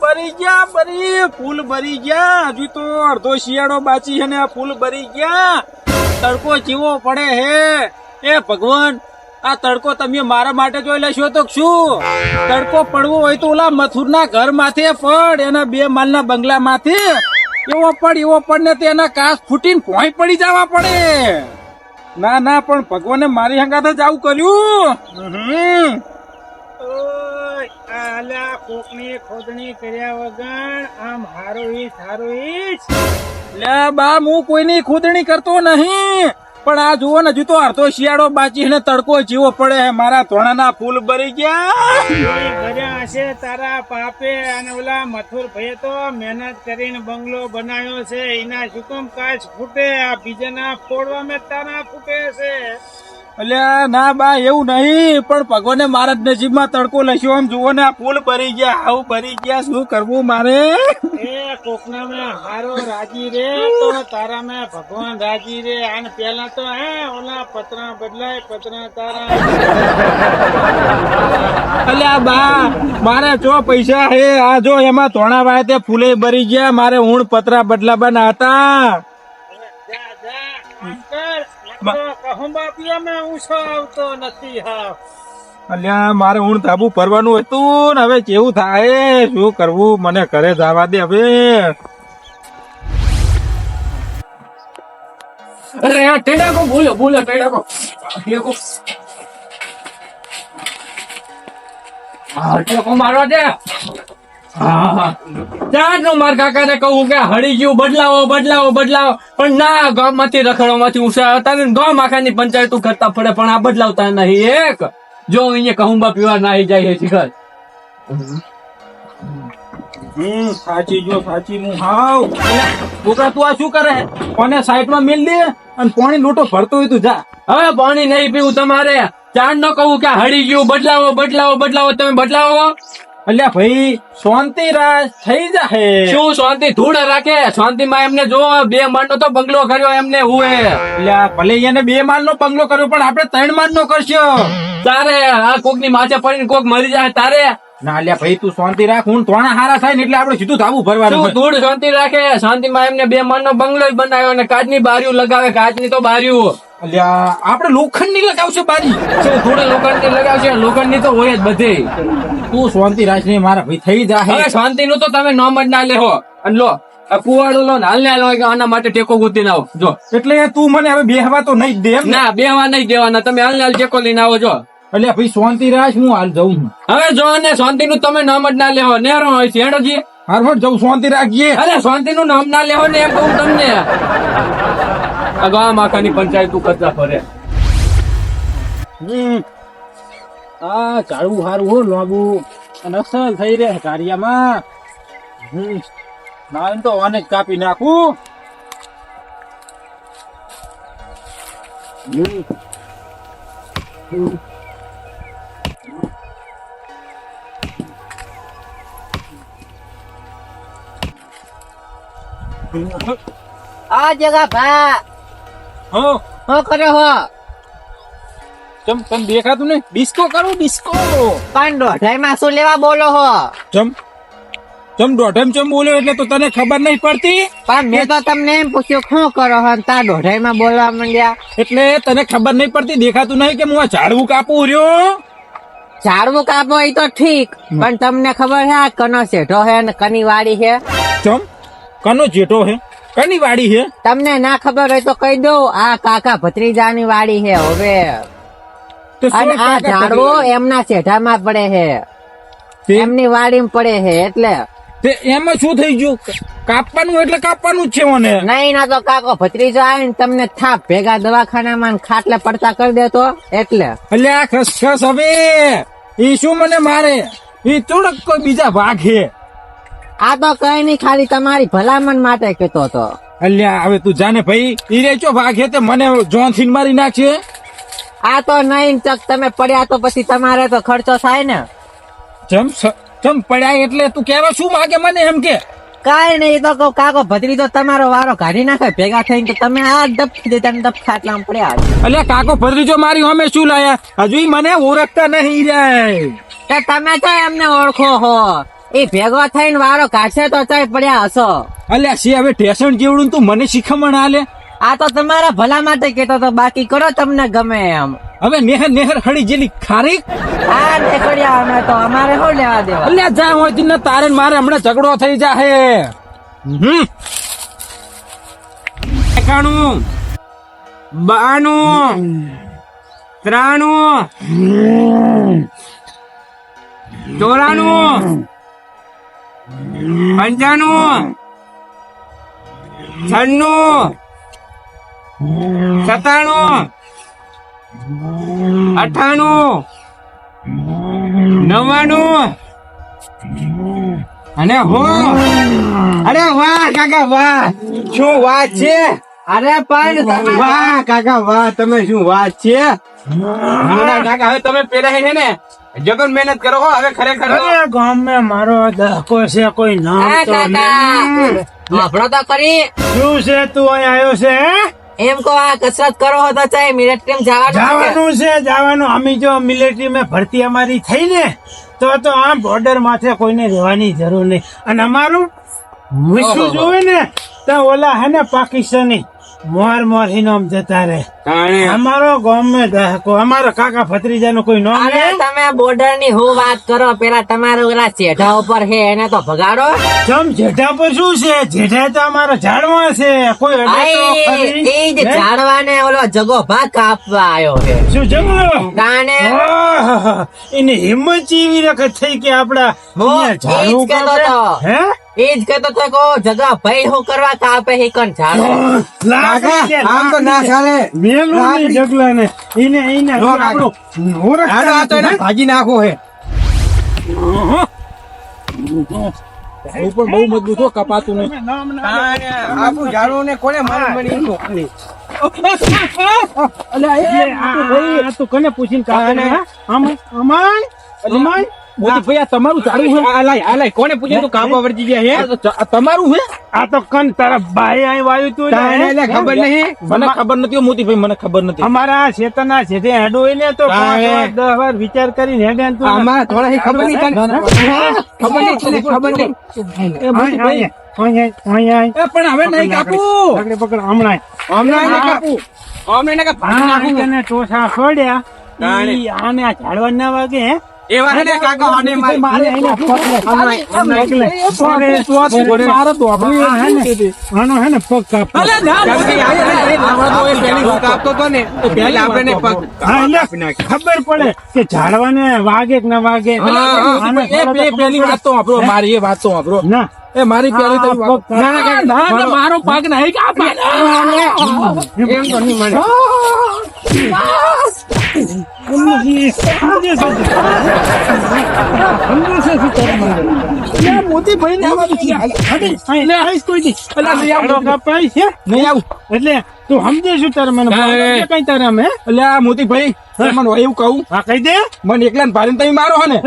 બરી ગયા, બરી. ફૂલ ભરી ગયા. હજુ તો અડધો શિયાળો બાચી છે ને ફૂલ ભરી ગયા. તડકો જીવો પડે હે. એ ભગવાન આ તડકો તમે મારા માટે જોઈ લેશો તો શું? તડકો પડવો હોય તો ઓલા મથુરના ઘર માથે પડ એના બે માલના બંગલા માથે એવો પડ એવો પડ ને તેના કાસ ફૂટીને ભોંય પડી જવા પડે. ના ના પણ ભગવાને મારી હંગાથે જ આવું કર્યું. આલા કોકની ખોદણી કર્યા વગર આમ હારો ઈચ હારો ઈચ લે બા હું કોઈની ખોદણી કરતો નહીં. પણ આ જુઓ ને હજુ તો અડધો શિયાળો બાચી ને તડકો જીવો પડે હે. મારા ધોણાના ફૂલ ભરી ગયા. હશે તારા પાપે. અને ઓલા મથુર ભાઈએ તો મહેનત કરીને બંગલો બનાવ્યો છે. એના શુકમ કાચ ફૂટે? આ બીજાના ફોડવા મેં તારા ફૂટે છે. અલ્યા ના બા એવું નહીં પણ ભગવાને મારા નજીબમાં તડકો લખ્યો આમ. જુઓ ને આ ફૂલ ભરી ગયા આવું ભરી ગયા શું કરવું મારે? એ કોકના મેં હારો રાજી રે તો તારા મેં ભગવાન રાજી રે. અને પેલા તો હે ઓલા પતરા બદલાય પતરા તારા. અલ્યા બા મારે જો પૈસા હે આ જો એમાં ધોણા વાય તે ફૂલે ભરી ગયા મારે ઊણ પતરા બદલાવાના હતા. અલ્યા મારે ઊણ ધાબુ ફરવાનું હતું ને હવે કેવું થાય? શું કરવું? મને ઘરે જવા દે હવે. અરે આ ટેડાકો બોલો બોલો ટેડા કો. હા કો મારવા દે. હા. હા ચાર કાકાને કહું કે હળી ગયું બદલાવો બદલાવો બદલાવો. પણ ના ગામમાંથી રખડવામાંથી ઉષા તને ગામ આખાની પંચાયતું કરતા પડે પણ આ બદલાવતા નહીં એક. જો અહીંયા કહુંબા પીવા ના જાય શિખર. હમ સાચી જો સાચી હું હાવ. છોકરા તું આ શું કરે? કોને સાઈડમાં મિલ દે? અને પાણી લોટો ભરતો હોય તું જા. હવે પાણી નહીં પીવું તમારે. ચાર નો કહું કે હળી ગયું બદલાવો બદલાવો બદલાવો. તમે બદલાવો. અલ્યા ભાઈ શાંતિ રાજ થઈ જાય શું શાંતિ? ધૂળ રાખે. શાંતિમાં એમને જો બે માળનો તો બંગલો કર્યો એમને હુએ. અલ્યા ભલે એને બે માળ નો બંગલો કર્યો પણ આપણે ત્રણ માળ નો કરશો. તારે આ કોકની માથે પડીને કોક મરી જાય તારે. ના અલ્યા ભાઈ તું શાંતિ રાખ હું ત્રણ હારા થાય ને એટલે આપણે સીધું ધાબુ ભરવાનું ધૂળ શાંતિ રાખે? શાંતિ માં એમને બે માળ નો બંગલો બનાવ્યો અને કાચની બારીઓ લગાવે. કાચની તો બારીઓ. અલ્યા આપણે લોખંડની લગાવશે બારી. થોડા લોખંડની લગાવશે. લોખંડની તો હોય જ બધે. તું શાંતિ રાખ ને મારા ભાઈ થઈ જાય શાંતિ નું તો તમે નોમ જ ના લેહો અને લો કુવાડો લો ને હાલ ને હાલો આના માટે ટેકો ગોતી આવો. જો. એટલે તું મને હવે બેહવા તો નહીં દે ના? બેહવા નહીં દેવાના. તમે હાલ ને હાલ ટેકો લઈને આવો જો. એટલે ભાઈ શાંતિ રાખ હું હાલ જઉં છું. હવે જો ને શાંતિનું તમે નામ જ ના લેવો નેરો હોય છે હાર હારવડ જવું શાંતિ રાખીએ અરે શાંતિનું નામ ના લેવો ને એમ કહું તમને. આ ગામ આખાની પંચાયત કરતા ફરે આ ઝાડવું હારું હો લાગુ નસલ થઈ રહે કાર્યમાં. હમ. ના તો આને જ કાપી નાખું. આ જગા ભા. હો. શું કરે હો. જમ તમ દેખાતું ને ડિસ્કો કરું ડિસ્કો. પણ દોઢાઈમાં શું લેવા બોલો હો? જમ ચમ દોઢમ ચમ બોલ્યો એટલે તો તને ખબર નહીં પડતી? પણ મેં તો તમને એમ પૂછ્યું શું કરો હો? તા દોઢાઈમાં બોલવા માંડ્યા. એટલે તને ખબર નહીં પડતી દેખાતું નહીં કે હું આ ઝાડવું કાપું રહ્યો? ઝાડવું કાપો એ તો ઠીક પણ તમને ખબર છે આ કનો શેઠો હે ને કની વાડી છે ચમ કનો જેઠો હે? કની વાડી છે? તમને ના ખબર હોય તો કહી દો. આ કાકા ભત્રીજાની વાડી છે હવે. અને આ ઝાડવો એમના શેઠામાં પડે છે. એમની વાડીમાં પડે છે એટલે. એમાં શું થઈ ગયું? કાપવાનું એટલે કાપવાનું જ છે મને નહીં ના તો કાકો ભત્રીજો આવે ને તમને થાપ ભેગા દવાખાનામાં ખાટલે પડતા કરી દેતો એટલે. એટલે આ ખસખસ હવે. એ શું મને મારે? એ થોડક કોઈ બીજા ભાગ હે આ તો કઈ નહીં ખાલી તમારી ભલામણ માટે કેતો હતો. અલ્યા હવે તું જાને ભાઈ ઈ રેચો ભાગે તે મને જોનથી મારી નાખશે આ તો નહીં ચક તમે પડ્યા તો પછી તમારે તો ખર્ચો થાય ને. જમ જમ પડ્યા એટલે તું કેવા શું માગે મને એમ કે? કાઈ નહીં તો કહું કાકો ભત્રી તો તમારો વારો કાઢી નાખે ભેગા થઈને તમે આ દબ દેતા ને ખાટલા પડ્યા અલ્યા કાકો ભત્રીજો મારી અમે શું લાયા? હજુ મને ઓળખતા નહીં રે. તમે તો એમને ઓળખો હો. એ ભેગો થઈને વારો કાઢશે તો ચાય પડ્યા હશો. અલ્યા સી હવે ટેશન જેવડું તું મને શીખમણ આલે આ તો તમારા ભલા માટે કેતો તો બાકી કરો તમને ગમે એમ. હવે નેહર નેહર હળી જેલી ખારી? આ નીકળ્યા અમે તો અમારે શું લેવા દેવા? અલ્યા જા હોય ને તારે મારે હમણાં ઝઘડો થઈ જાહે. હમ. એકાણું બાણું ત્રાણું ચોરાણું પંચાણું, છન્નું, સત્તાણું અઠાણું નવ્વાણું. અને હો. અરે વાહ, કાકા, વાહ. શું વાત છે? અરે પણ વાહ, કાકા, વાહ, તમે શું વાત છે? કાકા, હવે તમે પેલા છે ને? જગન મહેનત કરો હો હવે ખરેખર અરે મે મારો દહકો છે કોઈ નામ તો નહીં. આપણો તો કરી શું છે તું અહીં આવ્યો છે હે? એમ કહો આ કસરત કરો હો તો ચાહે મિલિટરી જવાનું છે? જવાનું છે જવાનું અમે જો મિલિટરી માં ભરતી અમારી થઈ ને તો તો આ બોર્ડર માથે કોઈને રહેવાની જરૂર નહીં અને અમારું વિશ્વ જોવે ને તો ઓલા હે ને પાકિસ્તાની મોર મોર ઇનામ જતા રે અમારો ગામ મે દહકો અમારો કાકા ભત્રીજાનું કોઈ નામ અરે તમે બોર્ડરની હું વાત કરો પેલા તમારો ઓલા જેઠા ઉપર હે એને તો ભગાડો. જમ જેઠા પર શું છે? જેઠા તો અમારો ઝાડમાં છે. કોઈ એ જ? ઝાડવાને ઓલો જગો ભાગ કાપવા આવ્યો છે. શું જમલો તાને આહ, હિંમત જીવી રખ થઈ કે આપડા ઝાડવું કાપે. હે? એ જ કહેતો તો કો જગા ભાઈ હું કરવા કાપે હી કન આમ તો ના ચાલે મેલું નહીં જગલાને. એને આ તો ઓળખ ભાજી નાખો હે ઉપર બહુ મજબૂત હો કપાતું નહીં આખું ઝાડો ને કોને મારી મળી એટલે આ- આ તું કોને પૂછીને કાપે ને, હા? અમાન અમન, મોતી ભાઈ આ તમારું ઝાડું છે આ લાય આ લાય. કોને પૂછ્યું તું? કામ વળજી ગયા હે? તમારું હે? આ તો કન તારા ભાઈ આય વાયુ તું ને, એટલે ખબર? નહીં. મને ખબર નથી મોદી ભાઈ મને ખબર નથી. અમારા શેતરના શેઠે હેડો ને તો પાંચ તાને. વાર, દસ વાર વિચાર કરીને હેડે તું. આમાં થોડા હી ખબર નહીં તને ખબર નહીં તને ખબર નહીં. એ મોદી ભાઈ. પણ હવે નહીં કાપું. પકડી પકડ હમણાં હમણાં નહીં કાપું. હમણાં ટોસા ખોડ્યા આને આ ઝાડવા ના વાગે હે? એવા હે ને કાકા આને મારી એને હે ને, આનો હે ને પગ કાપ અલે ના મોતી ભાઈ, આવા તો એ પહેલી વાત કાપતો તો ને તો પહેલી આપણે પગ ખબર પડે કે ઝાડવાને વાગે કે ના વાગે. એ પેલી વાત તો વાપરો મારી એ વાત તો વાપરો ના. એ મારી પેલી તો ના ના, ના ના મારો પગ નહીં કાપ એમ તો નહીં મને મોતી ભાઈ ને મને એવું કહું હા કહી દે મને એકલા ભારે તમે મારો ને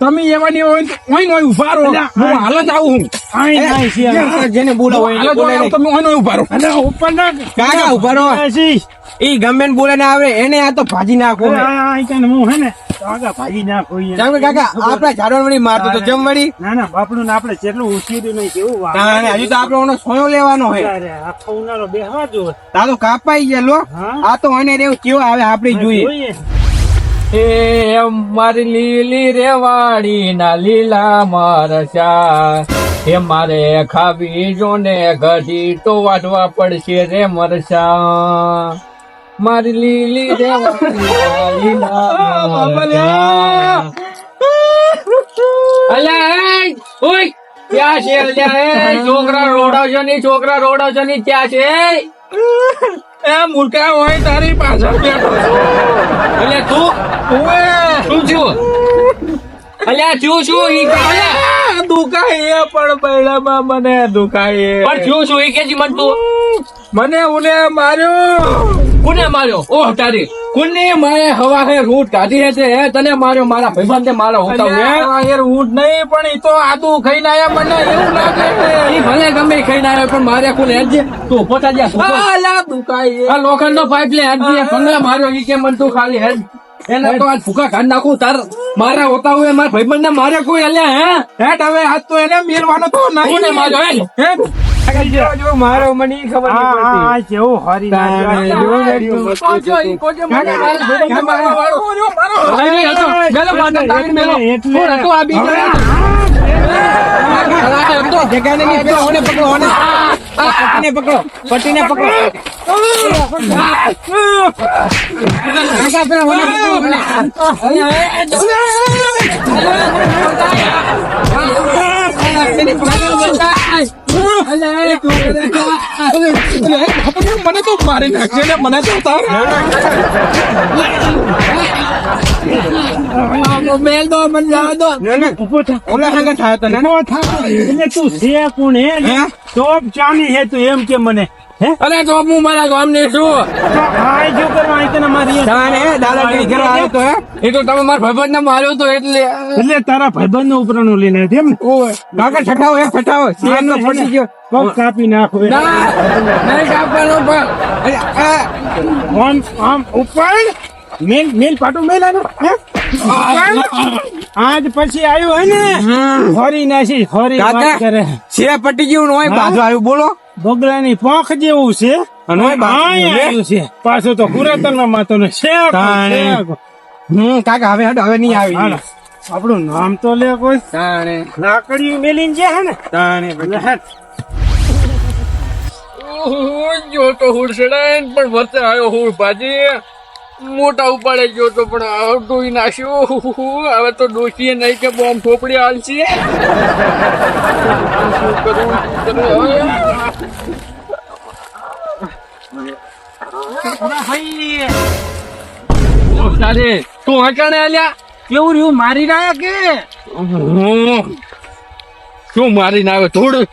તમે એવાની હોય હોય ને ઊભા રહો હું હાલ જ આવું હું. આઈ નાઈ છે આ. જેને બોલાવો એને બોલાવો તમે હોય ને ઊભા ઉપર ના કાકા ઊભા ઈ ગમે બોલે ને આવે એને આ તો ભાજી નાખો અરે, આ આઈ હું હે ને? તો આગા ભાગી નાખું અહીંયા. જામ કે કાકા આપડા ઝાડવા વળી મારતો તો જમ વળી ના ના બાપડું ને આપણે જેટલું ઉછીર્યું નહીં કેવું વાહ. તાણે હજુ તો આપણે ઓનો સોયો લેવાનો હે. અરે, આખો ઉનાળો બેહવા જો કાપાઈ લો આ તો એને રેવું કેવો આવે આપણે જોઈએ. એ મારી લીલી રેવાડી ના લીલા મરસા. એ મારે ખાવી જો ને ઘડી તો વાટવા પડશે રે મરસા મારી લીલી રે ના ક્યાં છે છોકરા રોડાવશો નહીં છોકરા રોડાવશો નહીં ક્યાં છે? એ, મૂર્ખા હોય તારી પાછળ એટલે તું શું છું અલ્યા શું શું ઈ કે- દુખાય એ પણ બૈડામાં મને દુખાય પણ શું શું ઈ કે જી મન તું. મને ઉને માર્યો. કોને માર્યો? ઓહ તારી. કોને મારે હવા હે રૂટ કાઢી હે છે હે તને માર્યો મારા ભાઈબંધે મારા હોતા હે? યાર ઊંટ નહીં પણ ઈ તો આદુ ખાઈને આયા મને એવું લાગે ઈ ભલે ગમે ખાઈને આવ્યો પણ મારે કોને હેડજે. તું પોતા જા છે અલ્યા, દુખાય આ લોખંડનો પાઇપ લે હેડજે. ભલે માર્યો ઈ કે મન તું ખાલી હેડ. એને તો આજ ભૂકા કાઢ નાખું તાર મારા હોતા હોય મારા ભાઈબંધને મારે કોઈ અલ્યા હે હેટ હવે આજ તો એને તો નહીં મારો મને ખબર હરી. એટલે- પકડો પકડો પકડો મને તો મારી નાખશે ને મને તો તાર મેલ દો મને જવા દો ઓલા થાય તને એટલે તું છે કોણ હે ચોપ? ચાની હે તું એમ કે મને અરે તો હું મારા ગામની ને શું દાદાગીરી કરવા આવ્યો તો હે? એ તો તમે મારા ભાઈબંધ ને માર્યો તો એટલે એટલે તારા ભાઈબંધ નો ઉપરાણું લઈને એમ? કાકા છઠાવો એક છઠાવો. આ નો પડી ગયો. પગ કાપી નાખો ના નહીં કાપવાનો પણ આમ આમ ઉપર. મેલ મેલ પાટો મેલ આનો હે? આજ પછી આવ્યું હોય ને? ફરી નાસી ફરી વાત કરે. છે પટી ગયું હોય બાજુ આવ્યું બોલો. બગડાની પોખ જેવું છે. અને. આવ્યું છે. પાછું તો પુરાતન માતો ને હમ કાકા હવે હવે નહીં આવી. આપણું નામ તો લે કોઈ. તાણે. લાકડીયું મેલીને જે હે ને. તાણે હેડ. જો તો હુડસડાઈન પણ વરસે આવ્યો હું ભાજી મોટા ઉપાડે ગયો તો પણ આવડું નાખ્યો. હવે તો ડોશીએ નહીં કે બોમ્બ થોપડી હાલશે સારે તું હટાણે આલ્યા કેવું રહ્યું? મારી રહ્યા કે? શું મારીને આવે થોડું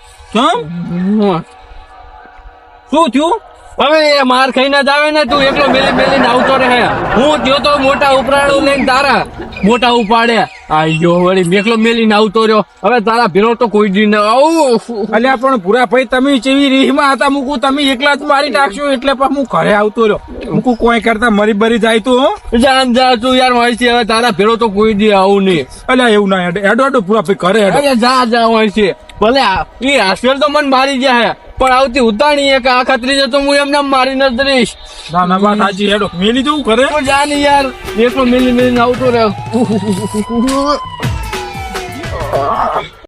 શું થયું? હવે એ માર ખાઈ ના જાવે ને તું એકલો મેલી મેલી આવતો રહે. હું જો તો મોટા ઉપરાણું લઈને તારા મોટા ઉપાડે. આયો વળી મેકલો મેલીને આવતો રહ્યો. હવે તારા ભેરો તો કોઈ દી ના આવું. અલ્યા પણ પૂરા ભાઈ તમે જેવી રીહમાં હતા મૂકું તમે એકલા જ મારી નાખશો એટલે પણ હું ઘરે આવતો રહ્યો. મૂકું કોઈ કરતા મરી બરી જાય તું જાન જા તું યાર મારી હવે તારા ભેરો તો કોઈ દી આવું નહીં. અલ્યા એવું ના હેડો હેડો પૂરા ભાઈ ઘરે જા જા હોય છે. ભલે આ- એ હાસ્પિટલ તો મને મારી ગયા હે. પણ આવતી ઉતાણી એક આ ખતરી જતો હું એમને મારી ન દઈશ ના ના વાત સાચી હેડો. મેલી જવું કરે તો જા ને યાર. એકલો મેલી મેલીને આવતો રહ્યો.